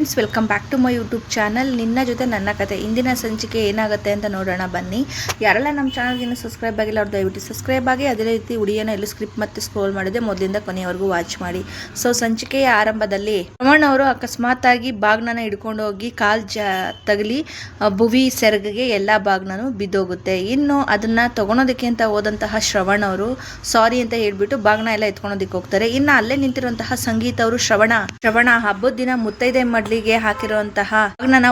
Friends welcome back to my YouTube channel ನಿನ್ನ ಜೊತೆ ನನ್ನ ಕತೆ. ಇಂದಿನ ಸಂಚಿಕೆ ಏನಾಗುತ್ತೆ ಅಂತ ನೋಡೋಣ, ಬನ್ನಿ. ಯಾರೆಲ್ಲ ನಮ್ಮ ಚಾನಲ್ಗೆ ಇನ್ನೂ ಸಬ್ಸ್ಕ್ರೈಬ್ ಆಗಿಲ್ಲ, ಅವ್ರು ದಯವಿಟ್ಟು ಸಬ್ಸ್ಕ್ರೈಬ್ ಆಗಿ, ಅದೇ ರೀತಿ ಉಡಿಯನ್ನು ಎಲ್ಲೂ ಸ್ಕ್ರಿಪ್ಟ್ ಮತ್ತೆ ಸ್ಕ್ರೋಲ್ ಮಾಡಿದೆ ಮೊದಲಿಂದ ಕೊನೆಯವರೆಗೂ ವಾಚ್ ಮಾಡಿ. ಸೊ ಸಂಚಿಕೆಯ ಆರಂಭದಲ್ಲಿ ರಮಣ್ ಅವರು ಅಕಸ್ಮಾತ್ ಆಗಿ ಬಾಗ್ನನ ಹಿಡ್ಕೊಂಡು ಹೋಗಿ ಕಾಲ್ ಜ, ತಗಲಿ ಭುವಿ ಸೆರಗಿಗೆ ಎಲ್ಲ ಬಾಗ್ನೂ ಬಿದ್ದೋಗುತ್ತೆ. ಇನ್ನು ಅದನ್ನ ತಗೊಳೋದಕ್ಕೆ ಅಂತ ಹೋದಂತಹ ಶ್ರವಣ್ ಅವರು ಸಾರಿ ಅಂತ ಹೇಳ್ಬಿಟ್ಟು ಬಾಗ್ನ ಎಲ್ಲ ಎತ್ಕೊಳೋದಕ್ಕೆ ಹೋಗ್ತಾರೆ ಇನ್ನು ಅಲ್ಲೇ ನಿಂತಿರುವಂತಹ ಸಂಗೀತ ಅವರು, ಶ್ರವಣ ಶ್ರವಣ, ಹಬ್ಬದ ದಿನ ಮುತ್ತೈದೆ ಮಡ್ಲಿಗೆ ಹಾಕಿರುವಂತಹ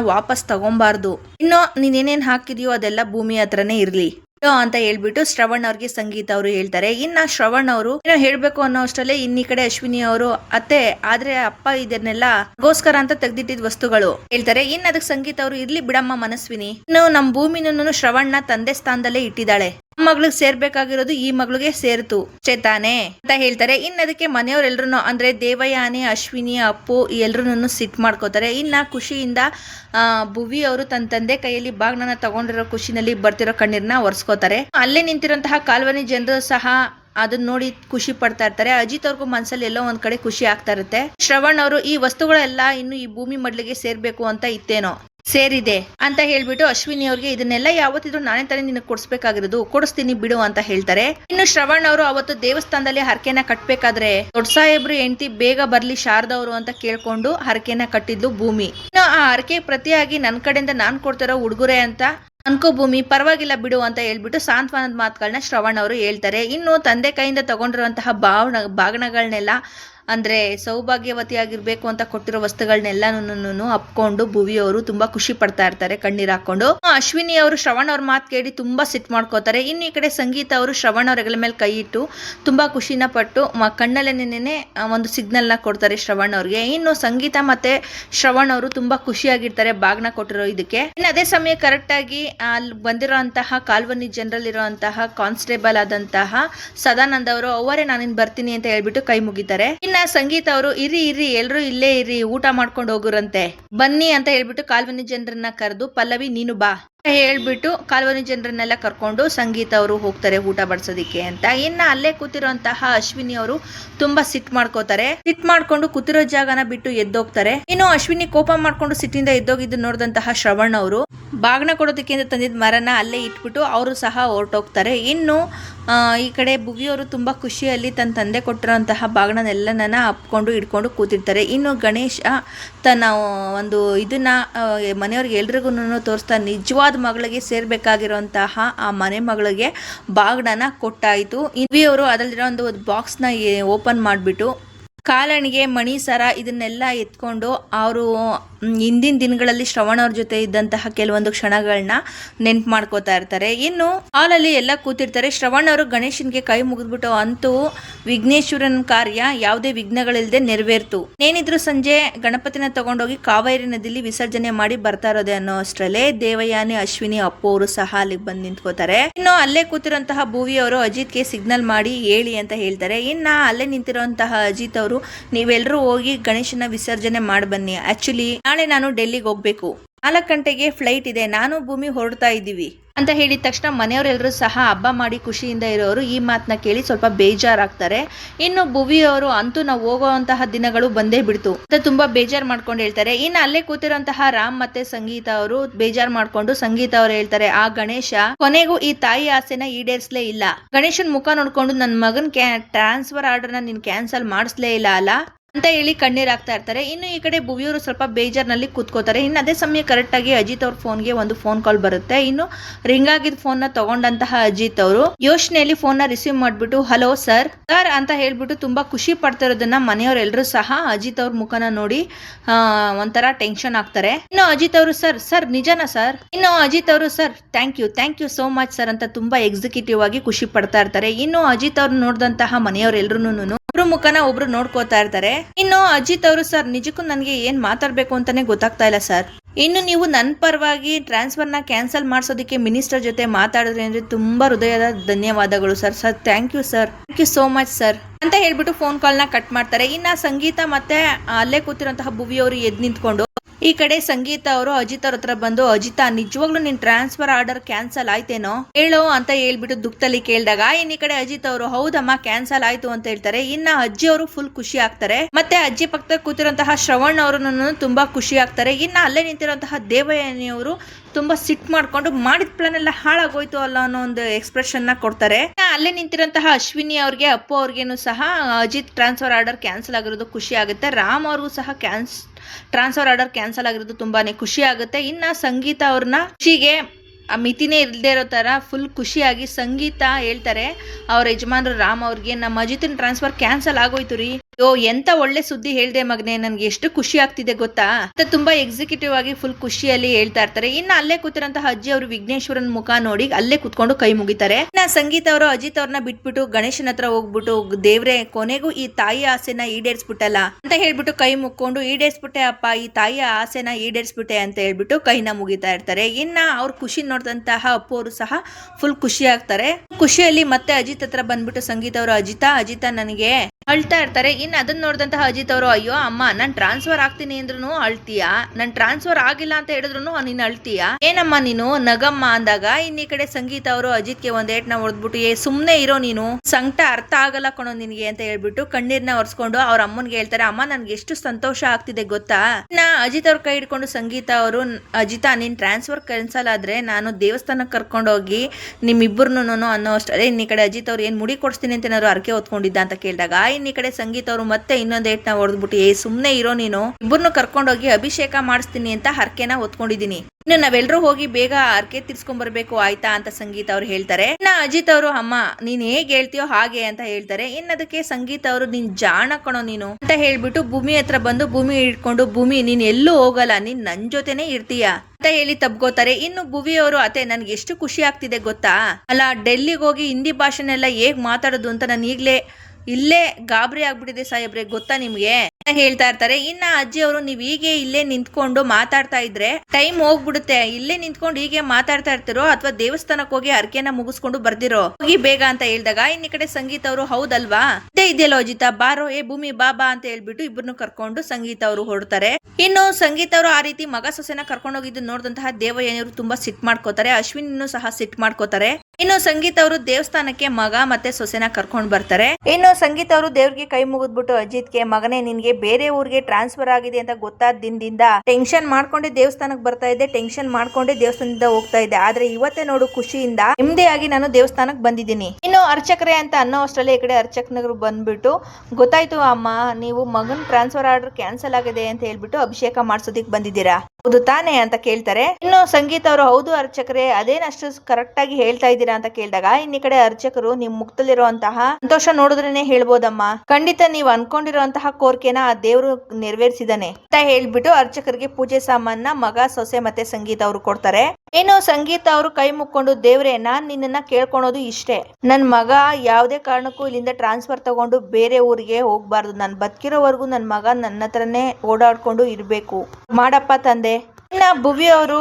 ವಾಪಸ್ ತಗೊಂಬಾರ್ದು. ಇನ್ನು ನೀನ್ ಏನೇನ್ ಹಾಕಿದ್ಯೋ ಅದೆಲ್ಲ ಭೂಮಿ ಹತ್ರನೇ ಇರ್ಲಿ. ಅಂತ ಹೇಳ್ಬಿಟ್ಟು ಶ್ರವಣ್ ಅವ್ರಿಗೆ ಸಂಗೀತ ಅವರು ಹೇಳ್ತಾರೆ. ಇನ್ನ ಶ್ರವಣ್ ಅವರು ಏನೋ ಹೇಳ್ಬೇಕು ಅನ್ನೋ ಅಷ್ಟರಲ್ಲೇ ಇನ್ನಿ ಕಡೆ ಅಶ್ವಿನಿ ಅವರು, ಅತ್ತೆ, ಆದ್ರೆ ಅಪ್ಪ ಇದನ್ನೆಲ್ಲ ಗೋಸ್ಕರ ಅಂತ ತೆಗ್ದಿಟ್ಟಿದ್ ವಸ್ತುಗಳು ಹೇಳ್ತಾರೆ. ಇನ್ ಅದಕ್ಕೆ ಸಂಗೀತ ಅವರು ಇರ್ಲಿ ಬಿಡಮ್ಮ ಮನಸ್ವಿನಿ. ಇನ್ನು ನಮ್ ಭೂಮಿನೂ ಶ್ರವಣ್ಣ ತಂದೆ ಸ್ಥಾನದಲ್ಲೇ ಇಟ್ಟಿದ್ದಾಳೆ. ಮಗಳಿಗೆ ಸೇರ್ಬೇಕಾಗಿರೋದು ಈ ಮಗಳಿಗೆ ಸೇರ್ತು. ಚೇತಾನೆ ಅಂತ ಹೇಳ್ತಾರೆ. ಇನ್ ಅದಕ್ಕೆ ಮನೆಯವರೆಲ್ಲರೂ ಅಂದ್ರೆ ದೇವಯಾನಿ, ಅಶ್ವಿನಿ, ಅಪ್ಪು ಎಲ್ರು ಸಿಟ್ ಮಾಡ್ಕೋತಾರೆ. ಇನ್ನ ಖುಷಿಯಿಂದ ಭುವಿ ಅವರು ತನ್ನ ತಂದೆ ಕೈಯಲ್ಲಿ ಬಾಗ್ನ ತಗೊಂಡಿರೋ ಖುಷಿನಲ್ಲಿ ಬರ್ತಿರೋ ಕಣ್ಣೀರ್ನ ಒರೆಸ್ಕೋತಾರೆ ಅಲ್ಲೇ ನಿಂತಿರುವಂತಹ ಕಾಲ್ವನಿ ಜನರು ಸಹ ಅದನ್ನ ನೋಡಿ ಖುಷಿ ಪಡ್ತಾ ಇರ್ತಾರೆ. ಅಜಿತ್ ಅವ್ರಿಗೂ ಮನ್ಸಲ್ಲಿ ಎಲ್ಲೋ ಒಂದ್ ಕಡೆ ಖುಷಿ ಆಗ್ತಾ ಇರುತ್ತೆ. ಶ್ರವಣ್ ಅವರು, ಈ ವಸ್ತುಗಳೆಲ್ಲ ಇನ್ನು ಈ ಭೂಮಿ ಮಡ್ಲಿಗೆ ಸೇರ್ಬೇಕು ಅಂತ ಇತ್ತೇನೋ? ಸೇರಿದೆ. ಅಂತ ಹೇಳ್ಬಿಟ್ಟು ಅಶ್ವಿನಿ ಅವ್ರಿಗೆ, ಇದನ್ನೆಲ್ಲ ಯಾವತ್ತಿದ್ರು ನಾನೇ ತಾನೇ ನಿನಗೆ ಕೊಡಿಸ್ಬೇಕಾಗಿರೋದು. ಕೊಡಿಸ್ತೀನಿ ಬಿಡು ಅಂತ ಹೇಳ್ತಾರೆ. ಇನ್ನು ಶ್ರವಣ್ ಅವರು ಅವತ್ತು ದೇವಸ್ಥಾನದಲ್ಲಿ ಹರಕೆನ ಕಟ್ಬೇಕಾದ್ರೆ ದೊಡ್ಡ ಸಾಹೇಬ್ರು ಹೆಂಡತಿ ಬೇಗ ಬರ್ಲಿ ಶಾರದವರು ಅಂತ ಕೇಳ್ಕೊಂಡು ಹರಕೆನ ಕಟ್ಟಿದ್ಲು ಭೂಮಿ. ಇನ್ನು ಆ ಹರಕೆ ಪ್ರತಿಯಾಗಿ ನನ್ನ ಕಡೆಯಿಂದ ನಾನ್ ಕೊಡ್ತಿರೋ ಉಡುಗೊರೆ ಅಂತ ಅನ್ಕೋ ಭೂಮಿ ಪರವಾಗಿಲ್ಲ ಬಿಡು ಅಂತ ಹೇಳ್ಬಿಟ್ಟು ಸಾಂತ್ವನದ ಮಾತುಗಳನ್ನ ಶ್ರವಣ್ ಅವರು ಹೇಳ್ತಾರೆ. ಇನ್ನು ತಂದೆ ಕೈಯಿಂದ ತಗೊಂಡಿರುವಂತಹ ಭಾವನ ಬಾಗಣಗಳನ್ನೆಲ್ಲ ಅಂದ್ರೆ ಸೌಭಾಗ್ಯವತಿ ಆಗಿರ್ಬೇಕು ಅಂತ ಕೊಟ್ಟಿರೋ ವಸ್ತುಗಳನ್ನೆಲ್ಲನೂ ಅಪ್ಕೊಂಡು ಭುವಿಯವರು ತುಂಬಾ ಖುಷಿ ಪಡ್ತಾ ಇರ್ತಾರೆ ಕಣ್ಣೀರ್ ಹಾಕೊಂಡು. ಅಶ್ವಿನಿ ಅವರು ಶ್ರವಣ್ ಅವ್ರ ಮಾತು ಕೇಳಿ ತುಂಬಾ ಸಿಟ್ ಮಾಡ್ಕೋತಾರೆ. ಇನ್ನು ಈ ಕಡೆ ಸಂಗೀತ ಅವರು ಶ್ರವಣ್ ಅವ್ರ ಮೇಲೆ ಕೈ ಇಟ್ಟು ತುಂಬಾ ಖುಷಿನ ಪಟ್ಟು ಕಣ್ಣಲ್ಲೇನೆ ಆ, ಒಂದು ಸಿಗ್ನಲ್ನ ಕೊಡ್ತಾರೆ ಶ್ರವಣ್ ಅವ್ರಿಗೆ. ಇನ್ನು ಸಂಗೀತ ಮತ್ತೆ ಶ್ರವಣ್ ಅವರು ತುಂಬಾ ಖುಷಿಯಾಗಿರ್ತಾರೆ ಬಾಗ್ನ ಕೊಟ್ಟಿರೋ ಇದಕ್ಕೆ ಇನ್ನು ಅದೇ ಸಮಯ ಕರೆಕ್ಟ್ ಆಗಿ ಅಲ್ಲಿ ಬಂದಿರೋಂತಹ ಕಾಲ್ವನಿ ಜನರಲ್ ಇರುವಂತಹ ಕಾನ್ಸ್ಟೇಬಲ್ ಆದಂತಹ ಸದಾನಂದ ಅವರು ಅವರೇ ನಾನಿನ್ ಬರ್ತೀನಿ ಅಂತ ಹೇಳ್ಬಿಟ್ಟು ಕೈ ಮುಗಿತಾರೆ. ಇನ್ನ ಸಂಗೀತ ಅವರು, ಇರಿ ಇರಿ ಎಲ್ಲರೂ ಇಲ್ಲೇ ಇರಿ, ಊಟ ಮಾಡ್ಕೊಂಡು ಹೋಗುರಂತೆ ಬನ್ನಿ ಅಂತ ಹೇಳ್ಬಿಟ್ಟು ಕಾಲ್ವನಿ ಜನರನ್ನ ಕರೆದು, ಪಲ್ಲವಿ, ನೀನು ಬಾ. ಹೇಳ್ಬಿಟ್ಟು ಕಾಲ್ವನಿ ಜನರನ್ನೆಲ್ಲ ಕರ್ಕೊಂಡು ಸಂಗೀತ ಅವರು ಹೋಗ್ತಾರೆ ಊಟ ಬಡ್ಸೋದಿಕ್ಕೆ ಅಂತ. ಇನ್ನ ಅಲ್ಲೇ ಕೂತಿರೋಂತಹ ಅಶ್ವಿನಿ ಅವರು ತುಂಬಾ ಸಿಟ್ ಮಾಡ್ಕೋತಾರೆ. ಸಿಟ್ ಮಾಡ್ಕೊಂಡು ಕೂತಿರೋ ಜಾಗನ ಬಿಟ್ಟು ಎದ್ದೋಗ್ತಾರೆ. ಇನ್ನು ಅಶ್ವಿನಿ ಕೋಪ ಮಾಡ್ಕೊಂಡು ಸಿಟ್ಟಿಂದ ಎದ್ದೋಗಿದ್ದು ನೋಡಿದಂತಹ ಶ್ರವಣ್ ಅವರು. ಬಾಗ್ನ ಕೊಡೋದಕ್ಕೆ ಅಂತ ತಂದಿದ್ದ ಮರನ ಅಲ್ಲೇ ಇಟ್ಬಿಟ್ಟು ಅವರು ಸಹ ಹೊರಟೋಗ್ತಾರೆ. ಇನ್ನು ಈ ಕಡೆ ಭುವಿಯವರು ತುಂಬ ಖುಷಿಯಲ್ಲಿ ತನ್ನ ತಂದೆ ಕೊಟ್ಟಿರೋಂತಹ ಬಾಗ್ನನೆಲ್ಲನ ಅಪ್ಕೊಂಡು ಇಟ್ಕೊಂಡು ಕೂತಿರ್ತಾರೆ. ಇನ್ನು ಗಣೇಶ ತನ್ನ ಒಂದು ಇದನ್ನ ಮನೆಯವ್ರಿಗೆ ಎಲ್ರಿಗೂ ತೋರಿಸ್ತಾ ನಿಜವಾದ ಮಗಳಿಗೆ ಸೇರ್ಬೇಕಾಗಿರುವಂತಹ ಆ ಮನೆ ಮಗಳಿಗೆ ಬಾಗ್ನನ ಕೊಟ್ಟಾಯಿತು. ಇವಿಯವರು ಅದರಲ್ಲಿರೋ ಒಂದು ಬಾಕ್ಸ್ನ ಓಪನ್ ಮಾಡಿಬಿಟ್ಟು ಕಾಲಣಿಗೆ ಮಣಿ ಸರ ಇದನ್ನೆಲ್ಲ ಎತ್ಕೊಂಡು ಅವರು ಹಿಂದಿನ ದಿನಗಳಲ್ಲಿ ಶ್ರವಣ ಅವ್ರ ಜೊತೆ ಇದ್ದಂತಹ ಕೆಲವೊಂದು ಕ್ಷಣಗಳನ್ನ ನೆನ್ಪು ಮಾಡ್ಕೋತಾ ಇರ್ತಾರೆ. ಇನ್ನು ಹಾಲಲ್ಲಿ ಎಲ್ಲ ಕೂತಿರ್ತಾರೆ. ಶ್ರವಣ್ ಅವರು ಗಣೇಶನ್ಗೆ ಕೈ ಮುಗಿದ್ಬಿಟ್ಟು ಅಂತೂ ವಿಘ್ನೇಶ್ವರನ ಕಾರ್ಯ ಯಾವುದೇ ವಿಘ್ನಗಳಿಲ್ಲದೆ ನೆರವೇರ್ತು. ಏನಿದ್ರು ಸಂಜೆ ಗಣಪತಿನ ತಗೊಂಡೋಗಿ ಕಾವೇರಿ ನದಿಲಿ ವಿಸರ್ಜನೆ ಮಾಡಿ ಬರ್ತಾ ಇರೋದೆ ಅನ್ನೋ ಅಷ್ಟರಲ್ಲೇ ದೇವಯಾನಿ, ಅಶ್ವಿನಿ, ಅಪ್ಪು ಅವರು ಸಹ ಅಲ್ಲಿಗೆ ಬಂದು ನಿಂತ್ಕೋತಾರೆ. ಇನ್ನು ಅಲ್ಲೇ ಕೂತಿರೋಂತಹ ಭೂವಿ ಅವರು ಅಜಿತ್ಗೆ ಸಿಗ್ನಲ್ ಮಾಡಿ ಹೇಳಿ ಅಂತ ಹೇಳ್ತಾರೆ. ಇನ್ನ ಅಲ್ಲೇ ನಿಂತಿರುವಂತಹ ಅಜಿತ್ ಅವರು ನೀವೆಲ್ಲರೂ ಹೋಗಿ ಗಣೇಶನ ವಿಸರ್ಜನೆ ಮಾಡಿ ಬನ್ನಿ ಆಕ್ಚುಲಿ ನಾಳೆ ನಾನು ಡೆಲ್ಲಿಗೆ ಹೋಗ್ಬೇಕು. ನಾಲ್ಕು ಗಂಟೆಗೆ ಫ್ಲೈಟ್ ಇದೆ, ನಾನು ಭೂಮಿ ಹೊರಡ್ತಾ ಇದ್ದೀವಿ. ಅಂತ ಹೇಳಿದ ತಕ್ಷಣ ಮನೆಯವರೆಲ್ಲರೂ ಸಹ ಹಬ್ಬ ಮಾಡಿ ಖುಷಿಯಿಂದ ಇರೋರು ಈ ಮಾತನ್ನ ಕೇಳಿ ಸ್ವಲ್ಪ ಬೇಜಾರಾಗ್ತಾರೆ. ಇನ್ನು ಭುವಿಯವರು ಅಂತೂ ನಾವು ಹೋಗುವಂತಹ ದಿನಗಳು ಬಂದೇ ಬಿಡ್ತು. ಅಂತ ತುಂಬಾ ಬೇಜಾರ್ ಮಾಡ್ಕೊಂಡು ಹೇಳ್ತಾರೆ. ಇನ್ನು ಅಲ್ಲೇ ಕೂತಿರೋಂತಹ ರಾಮ್ ಮತ್ತೆ ಸಂಗೀತ ಅವರು ಬೇಜಾರ್ ಮಾಡ್ಕೊಂಡು ಸಂಗೀತ ಅವರು ಹೇಳ್ತಾರೆ, ಆ ಗಣೇಶ ಕೊನೆಗೂ ಈ ತಾಯಿ ಆಸೆನ ಈಡೇರಿಸಲೇ ಇಲ್ಲ. ಗಣೇಶನ್ ಮುಖ ನೋಡ್ಕೊಂಡು ನನ್ನ ಮಗನ್ ಟ್ರಾನ್ಸ್ಫರ್ ಆರ್ಡರ್ನ ನೀನ್ ಕ್ಯಾನ್ಸಲ್ ಮಾಡಿಸ್ಲೇ ಇಲ್ಲ ಅಲ್ಲ? ಅಂತ ಹೇಳಿ ಕಣ್ಣೀರಾಗ್ತಾ ಇರ್ತಾರೆ. ಇನ್ನು ಈ ಕಡೆ ಭುವಿಯವರು ಸ್ವಲ್ಪ ಬೇಜಾರ್ನಲ್ಲಿ ಕೂತ್ಕೋತಾರೆ. ಇನ್ನು ಅದೇ ಸಮಯ ಕರೆಕ್ಟ್ ಆಗಿ ಅಜಿತ್ ಅವ್ರ ಫೋನ್ಗೆ ಒಂದು ಫೋನ್ ಕಾಲ್ ಬರುತ್ತೆ. ಇನ್ನು ರಿಂಗ್ ಆಗಿದ್ ಫೋನ್ನ ತಗೊಂಡಂತಹ ಅಜಿತ್ ಅವರು ಯೋಚನೆಯಲ್ಲಿ ಫೋನ್ನ ರಿಸೀವ್ ಮಾಡ್ಬಿಟ್ಟು, ಹಲೋ ಸರ್ ಸರ್ ಅಂತ ಹೇಳ್ಬಿಟ್ಟು ತುಂಬಾ ಖುಷಿ ಪಡ್ತಾ ಇರೋದನ್ನ ಮನೆಯವರೆಲ್ಲರೂ ಸಹ ಅಜಿತ್ ಅವ್ರ ಮುಖನ ನೋಡಿ ಒಂಥರ ಟೆನ್ಷನ್ ಆಗ್ತಾರೆ. ಇನ್ನು ಅಜಿತ್ ಅವರು ಸರ್ ಸರ್ ನಿಜನಾ ಸರ್ ಇನ್ನು ಅಜಿತ್ ಅವರು sir thank you thank you so much sir ಅಂತ ತುಂಬಾ ಎಕ್ಸಿಕ್ಯೂಟಿವ್ ಆಗಿ ಖುಷಿ ಪಡ್ತಾ ಇರ್ತಾರೆ. ಇನ್ನು ಅಜಿತ್ ಅವ್ರು ನೋಡಿದಂತಹ ಮನೆಯವರೆಲ್ಲರೂ ಒಬ್ರು ಮುಖನ ಒಬ್ರು ನೋಡ್ಕೋತಾ ಇರ್ತಾರೆ. ಇನ್ನು ಅಜಿತ್ ಅವರು, ಸರ್, ನಿಜಕ್ಕೂ ನನಗೆ ಏನ್ ಮಾತಾಡ್ಬೇಕು ಅಂತಾನೆ ಗೊತ್ತಾಗ್ತಾ ಇಲ್ಲ, ಸರ್. ಇನ್ನು ನೀವು ನನ್ನ ಪರವಾಗಿ ಟ್ರಾನ್ಸ್ಫರ್ನ ಕ್ಯಾನ್ಸಲ್ ಮಾಡಿಸೋದಕ್ಕೆ ಮಿನಿಸ್ಟರ್ ಜೊತೆ ಮಾತಾಡಿದ್ರೆ ಅಂದ್ರೆ ತುಂಬಾ ಹೃದಯದ ಧನ್ಯವಾದಗಳು, sir. Sir thank you sir thank you so much sir ಅಂತ ಹೇಳ್ಬಿಟ್ಟು ಫೋನ್ ಕಾಲ್ನ ಕಟ್ ಮಾಡ್ತಾರೆ. ಇನ್ನ ಸಂಗೀತ ಮತ್ತೆ ಅಲ್ಲೇ ಕೂತಿರೋಂತಹ ಭುವಿಯವರು ಎದ್ ನಿಂತ್ಕೊಂಡು ಈ ಕಡೆ ಸಂಗೀತ ಅವರು ಅಜಿತ್ ಅವ್ರ ಹತ್ರ ಬಂದು, ಅಜಿತಾ, ನಿಜವಾಗ್ಲೂ ನಿನ್ ಟ್ರಾನ್ಸ್ಫರ್ ಆರ್ಡರ್ ಕ್ಯಾನ್ಸಲ್ ಆಯ್ತೇನೋ? ಹೇಳೋ, ಅಂತ ಹೇಳ್ಬಿಟ್ಟು ದುಃಖದಲ್ಲಿ ಕೇಳಿದಾಗ, ಇನ್ ಈ ಕಡೆ ಅಜಿತ್ ಅವರು, ಹೌದಮ್ಮ ಕ್ಯಾನ್ಸಲ್ ಆಯ್ತು ಅಂತ ಹೇಳ್ತಾರೆ. ಇನ್ನ ಅಜ್ಜಿ ಅವರು ಫುಲ್ ಖುಷಿ ಆಗ್ತಾರೆ. ಮತ್ತೆ ಅಜ್ಜಿ ಪಕ್ಕದ ಕೂತಿರುವಂತಹ ಶ್ರವಣ್ ಅವರು ತುಂಬಾ ಖುಷಿ ಆಗ್ತಾರೆ. ಇನ್ನ ಅಲ್ಲೇ ನಿಂತಿರುವಂತಹ ದೇವಯಾನಿ ಅವರು ತುಂಬಾ ಸಿಟ್ ಮಾಡ್ಕೊಂಡು, ಮಾಡಿದ ಪ್ಲಾನ್ ಎಲ್ಲ ಹಾಳಾಗೋಯ್ತು ಅಲ್ಲ ಅನ್ನೋ ಒಂದು ಎಕ್ಸ್ಪ್ರೆಷನ್ನ ಕೊಡ್ತಾರೆ. ಅಲ್ಲೇ ನಿಂತಿರೋಂತಹ ಅಶ್ವಿನಿ ಅವ್ರಿಗೆ, ಅಪ್ಪು ಅವ್ರಿಗೇನು ಸಹ, ಅಜಿತ್ ಟ್ರಾನ್ಸ್ಫರ್ ಆರ್ಡರ್ ಕ್ಯಾನ್ಸಲ್ ಆಗಿರೋದು ಖುಷಿ ಆಗುತ್ತೆ. ರಾಮ್ ಅವ್ರಿಗೂ ಸಹ ಕ್ಯಾನ್ಸ್ ಟ್ರಾನ್ಸ್ಫರ್ ಆರ್ಡರ್ ಕ್ಯಾನ್ಸಲ್ ಆಗಿರೋದು ತುಂಬಾನೇ ಖುಷಿ ಆಗುತ್ತೆ. ಇನ್ನ ಸಂಗೀತ ಅವ್ರನ್ನ ಖುಷಿಗೆ, ಆ ಮಿತಿನೇ ಇಲ್ಲದೆ ಇರೋ ಥರ ಫುಲ್ ಖುಷಿಯಾಗಿ ಸಂಗೀತ ಹೇಳ್ತಾರೆ. ಅವ್ರ ಯಜಮಾನ್ರು ರಾಮ್ ಅವ್ರಿಗೆ, ನಮ್ಮ ಅಜಿತಿನ ಟ್ರಾನ್ಸ್ಫರ್ ಕ್ಯಾನ್ಸಲ್ ಆಗೋಯ್ತು ರೀ. ಅಯ್ಯೋ ಎಂತ ಒಳ್ಳೆ ಸುದ್ದಿ ಹೇಳ್ದೆ ಮಗನೆ, ನನ್ಗೆ ಎಷ್ಟು ಖುಷಿ ಆಗ್ತಿದೆ ಗೊತ್ತಾ? ಅಂತ ತುಂಬಾ ಎಕ್ಸಿಕ್ಯೂಟಿವ್ ಆಗಿ ಫುಲ್ ಖುಷಿಯಲ್ಲಿ ಹೇಳ್ತಾ ಇರ್ತಾರೆ. ಇನ್ನ ಅಲ್ಲೇ ಕೂತಿರೋಂತಹ ಅಜ್ಜಿ ಅವರು ವಿಘ್ನೇಶ್ವರನ್ ಮುಖ ನೋಡಿ ಅಲ್ಲೇ ಕುತ್ಕೊಂಡು ಕೈ ಮುಗಿತಾರೆ. ಇನ್ನ ಸಂಗೀತ ಅವರು ಅಜಿತ್ ಅವ್ರನ್ನ ಬಿಟ್ಬಿಟ್ಟು ಗಣೇಶನ ಹತ್ರ ಹೋಗ್ಬಿಟ್ಟು ದೇವ್ರೆ, ಕೊನೆಗೂ ಈ ತಾಯಿ ಆಸೆನ ಈಡೇರಿಸ್ಬಿಟ್ಟಲ್ಲ ಅಂತ ಹೇಳ್ಬಿಟ್ಟು ಕೈ ಮುಕ್ಕೊಂಡು ಈಡೇರಿಸ್ಬಿಟ್ಟೆ, ಅಪ್ಪ, ಈ ತಾಯಿಯ ಆಸೆನ ಈಡೇರಿಸ್ಬಿಟ್ಟೆ ಅಂತ ಹೇಳ್ಬಿಟ್ಟು ಕೈನ ಮುಗಿತಾ ಇರ್ತಾರೆ. ಇನ್ನ ಅವ್ರ ಖುಷಿ ನೋಡಿದಂತಹ ಅಪ್ಪು ಅವರು ಸಹ ಫುಲ್ ಖುಷಿ ಆಗ್ತಾರೆ. ಖುಷಿಯಲ್ಲಿ ಮತ್ತೆ ಅಜಿತ್ ಹತ್ರ ಬಂದ್ಬಿಟ್ಟು ಸಂಗೀತ ಅವರು, ಅಜಿತಾ ಅಜಿತಾ, ನನಗೆ ಅಳ್ತಾ ಇರ್ತಾರೆ. ಇನ್ನು ಅದನ್ನ ನೋಡಿದಂತಹ ಅಜಿತ್ ಅವರು, ಅಯ್ಯೋ ಅಮ್ಮ, ನಾನು ಟ್ರಾನ್ಸ್ಫರ್ ಆಗ್ತೀನಿ ಅಂದ್ರೂ ಅಳ್ತೀಯಾ? ನಾನು ಟ್ರಾನ್ಸ್ಫರ್ ಆಗಿಲ್ಲ ಅಂತ ಹೇಳಿದ್ರು ನೀನು ಅಳ್ತೀಯಾ? ಏನಮ್ಮ ನೀನು? ನಗಮ್ಮ ಅಂದಾಗ ಇನ್ನ ಈ ಕಡೆ ಸಂಗೀತ ಅವರು ಅಜಿತ್ಗೆ ಒಂದ್ ಏಟ್ನ ಹೊಡೆದ್ಬಿಟ್ಟು, ಏ, ಸುಮ್ನೆ ಇರೋ ನೀನು? ಸಂಕಟ ಅರ್ಥ ಆಗಲ್ಲ ಕಣೋ ನಿನಗೆ, ಅಂತ ಹೇಳ್ಬಿಟ್ಟು ಕಣ್ಣೀರ್ನ ಒರೆಸ್ಕೊಂಡು ಅವ್ರ ಅಮ್ಮನ್ಗೆ ಹೇಳ್ತಾರೆ, ಅಮ್ಮ, ನನ್ಗೆ ಎಷ್ಟು ಸಂತೋಷ ಆಗ್ತಿದೆ ಗೊತ್ತಾ? ನಾ ಅಜಿತ್ ಅವ್ರ ಕೈ ಹಿಡ್ಕೊಂಡು ಸಂಗೀತ ಅವರು, ಅಜಿತಾ, ನೀನ್ ಟ್ರಾನ್ಸ್ಫರ್ ಕ್ಯಾನ್ಸಲ್ ಆದ್ರೆ ನಾನು ದೇವಸ್ಥಾನಕ್ಕೆ ಕರ್ಕೊಂಡು ಹೋಗಿ ನಿಮ್ಮಿಬ್ಬರನ್ನು ಅನ್ನೋ ಅಷ್ಟೇ ಇನ್ನು ಈ ಕಡೆ ಅಜಿತ್ ಅವ್ರು ಏನ್ ಮುಡಿ ಕೊಡಿಸ್ತೀನಿ ಅಂತ ಏನಾದ್ರು ಅರ್ಕೆ ಹೊತ್ಕೊಂಡಿದ್ದ ಅಂತ ಕೇಳಿದಾಗ ಇನ್ನು ಕಡೆ ಸಂಗೀತ ಅವರು ಮತ್ತೆ ಇನ್ನೊಂದ್ ಏಟ್ನ ಹೊಡೆದ್ಬಿಟ್ಟು, ಏ, ಸುಮ್ನೆ ಇರೋ ನೀನು. ಇಬ್ಬರನ್ನು ಕರ್ಕೊಂಡೋಗಿ ಅಭಿಷೇಕ ಮಾಡಿಸ್ತೀನಿ ಅಂತ ಹರ್ಕೆನ ಹೊತ್ಕೊಂಡಿದೀನಿ. ಇನ್ನು ನಾವೆಲ್ಲರೂ ಹೋಗಿ ಬೇಗ ಹರ್ಕೆ ತಿರ್ಸ್ಕೊಂಡ್ ಬರ್ಬೇಕು ಆಯ್ತಾ? ಅಂತ ಸಂಗೀತ ಅವ್ರು ಹೇಳ್ತಾರೆ. ಇನ್ನ ಅಜಿತ್ ಅವರು, ಅಮ್ಮ, ನೀನ್ ಹೇಗ್ ಹೇಳ್ತೀಯೋ ಹಾಗೆ ಅಂತ ಹೇಳ್ತಾರೆ. ಇನ್ನ ಅದಕ್ಕೆ ಸಂಗೀತ ಅವರು, ನೀನ್ ಜಾಣ ಕಣೋ ನೀನು ಅಂತ ಹೇಳ್ಬಿಟ್ಟು ಭೂಮಿ ಹತ್ರ ಬಂದು ಭೂಮಿ ಇಟ್ಕೊಂಡು, ಭೂಮಿ, ನೀನ್ ಎಲ್ಲೂ ಹೋಗಲ್ಲ, ನೀನ್ ನನ್ ಜೊತೆನೆ ಇರ್ತೀಯ ಅಂತ ಹೇಳಿ ತಬ್ಕೋತಾರೆ. ಇನ್ನು ಭುವಿ ಅವರು ಅತೆ ನನ್ಗೆ ಎಷ್ಟು ಖುಷಿ ಆಗ್ತಿದೆ ಗೊತ್ತಾ? ಅಲ್ಲ, ಡೆಲ್ಲಿಗೆ ಹೋಗಿ ಹಿಂದಿ ಭಾಷೆನೆಲ್ಲ ಹೇಗ್ ಮಾತಾಡೋದು ಅಂತ ನಾನು ಈಗ್ಲೇ ಇಲ್ಲೇ ಗಾಬರಿ ಆಗ್ಬಿಟ್ಟಿದೆ ಸಾಹೇಬ್ರೆ, ಗೊತ್ತಾ ನಿಮ್ಗೆ? ಹೇಳ್ತಾ ಇರ್ತಾರೆ. ಇನ್ನ ಅಜ್ಜಿ ಅವರು ನೀವ್ ಹೀಗೆ ಇಲ್ಲೇ ನಿಂತ್ಕೊಂಡು ಮಾತಾಡ್ತಾ ಇದ್ರೆ ಟೈಮ್ ಹೋಗ್ಬಿಡುತ್ತೆ. ಇಲ್ಲೇ ನಿಂತ್ಕೊಂಡು ಹೀಗೆ ಮಾತಾಡ್ತಾ ಇರ್ತಿರೋ ಅಥವಾ ದೇವಸ್ಥಾನಕ್ಕೆ ಹೋಗಿ ಅರ್ಕೆನ ಮುಗಿಸ್ಕೊಂಡು ಬರ್ದಿರೋ ಹೋಗಿ ಬೇಗ ಅಂತ ಹೇಳಿದಾಗ ಇನ್ ಈ ಕಡೆ ಸಂಗೀತ ಅವರು ಹೌದಲ್ವಾ? ಇದೇ ಇದೆಯಲ್ಲ ಅಜಿತ ಬಾರೋ ಏ ಭೂಮಿ ಬಾಬಾ ಅಂತ ಹೇಳ್ಬಿಟ್ಟು ಇಬ್ಬರನ್ನು ಕರ್ಕೊಂಡು ಸಂಗೀತ ಅವರು ಹೊರಡ್ತಾರೆ ಇನ್ನು ಸಂಗೀತ ಅವರು ಆ ರೀತಿ ಮಗ ಸೊಸೆನ ಕರ್ಕೊಂಡು ಹೋಗಿದ್ದು ನೋಡಿದಂತಹ ದೇವಯ್ಯನವರು ತುಂಬಾ ಸಿಟ್ ಮಾಡ್ಕೋತಾರೆ. ಅಶ್ವಿನ್ ಸಹ ಸಿಟ್ ಮಾಡ್ಕೋತಾರೆ. ಇನ್ನು ಸಂಗೀತ ಅವರು ದೇವಸ್ಥಾನಕ್ಕೆ ಮಗ ಮತ್ತೆ ಸೊಸೆನ ಕರ್ಕೊಂಡು ಬರ್ತಾರೆ. ಇನ್ನು ಸಂಗೀತ ಅವರು ದೇವ್ರಿಗೆ ಕೈ ಮುಗಿದ್ಬಿಟ್ಟು ಅಜಿತ್ಗೆ, ಮಗನೇ, ನಿನ್ಗೆ ಬೇರೆ ಊರಿಗೆ ಟ್ರಾನ್ಸ್ಫರ್ ಆಗಿದೆ ಅಂತ ಗೊತ್ತಾದ ದಿನದಿಂದ ಟೆನ್ಷನ್ ಮಾಡ್ಕೊಂಡೆ ದೇವಸ್ಥಾನಕ್ಕೆ ಬರ್ತಾ ಇದ್ದೆ ಟೆನ್ಷನ್ ಮಾಡ್ಕೊಂಡೆ ದೇವಸ್ಥಾನದಿಂದ ಹೋಗ್ತಾ ಇದ್ದೆ. ಆದ್ರೆ ಇವತ್ತೇ ನೋಡು ಖುಷಿಯಿಂದ ನೆಮ್ಮದಿಯಾಗಿ ನಾನು ದೇವಸ್ಥಾನಕ್ಕೆ ಬಂದಿದ್ದೀನಿ. ಇನ್ನು ಅರ್ಚಕರೇ ಅಂತ ಅನ್ನೋ ಅಷ್ಟರಲ್ಲಿ ಈ ಕಡೆ ಅರ್ಚಕನಗರು ಬಂದ್ಬಿಟ್ಟು, ಗೊತ್ತಾಯ್ತು ಅಮ್ಮ, ನೀವು ಮಗನ್ ಟ್ರಾನ್ಸ್ಫರ್ ಆರ್ಡರ್ ಕ್ಯಾನ್ಸಲ್ ಆಗಿದೆ ಅಂತ ಹೇಳ್ಬಿಟ್ಟು ಅಭಿಷೇಕ ಮಾಡ್ಸೋದಿಕ್ ಬಂದಿದ್ದೀರಾ? ಹೌದು ತಾನೇ ಅಂತ ಕೇಳ್ತಾರೆ. ಇನ್ನು ಸಂಗೀತ ಅವರು, ಹೌದು ಅರ್ಚಕರೇ ಅದೇನಷ್ಟು ಕರೆಕ್ಟ್ ಆಗಿ ಹೇಳ್ತಾ ಇದ್ದೀರಾ? ಅಂತ ಕೇಳಿದಾಗ ಇನ್ನಿ ಕಡೆ ಅರ್ಚಕರು ನಿಮ್ ಮುಕ್ತಲ್ಲಿರುವಂತಹ ಸಂತೋಷ ನೋಡಿದ್ರೇನೆ ಹೇಳ್ಬೋದಮ್ಮ. ಖಂಡಿತ ನೀವು ಅನ್ಕೊಂಡಿರುವಂತಹ ಕೋರಿಕೆನ ಆ ದೇವ್ರು ನೆರವೇರಿಸಿದಾನೆ ಅಂತ ಹೇಳ್ಬಿಟ್ಟು ಅರ್ಚಕರಿಗೆ ಪೂಜೆ ಸಾಮಾನ ಮಗ ಸೊಸೆ ಮತ್ತೆ ಸಂಗೀತ ಅವರು ಕೊಡ್ತಾರೆ. ಏನು ಸಂಗೀತ ಅವರು ಕೈ ಮುಕ್ಕೊಂಡು, ದೇವ್ರೆ, ನಾನ್ ನಿನ್ನನ್ನ ಕೇಳ್ಕೊಳೋದು ಇಷ್ಟೇ. ನನ್ ಮಗ ಯಾವ್ದೇ ಕಾರಣಕ್ಕೂ ಇಲ್ಲಿಂದ ಟ್ರಾನ್ಸ್ಫರ್ ತಗೊಂಡು ಬೇರೆ ಊರಿಗೆ ಹೋಗ್ಬಾರ್ದು. ನಾನ್ ಬದುಕಿರೋವರೆಗೂ ನನ್ ಮಗ ನನ್ನ ಹತ್ರನೇ ಓಡಾಡ್ಕೊಂಡು ಇರ್ಬೇಕು. ಮಾಡಪ್ಪ ತಂದೆ. ಇನ್ನ ಭುವಿ ಅವರು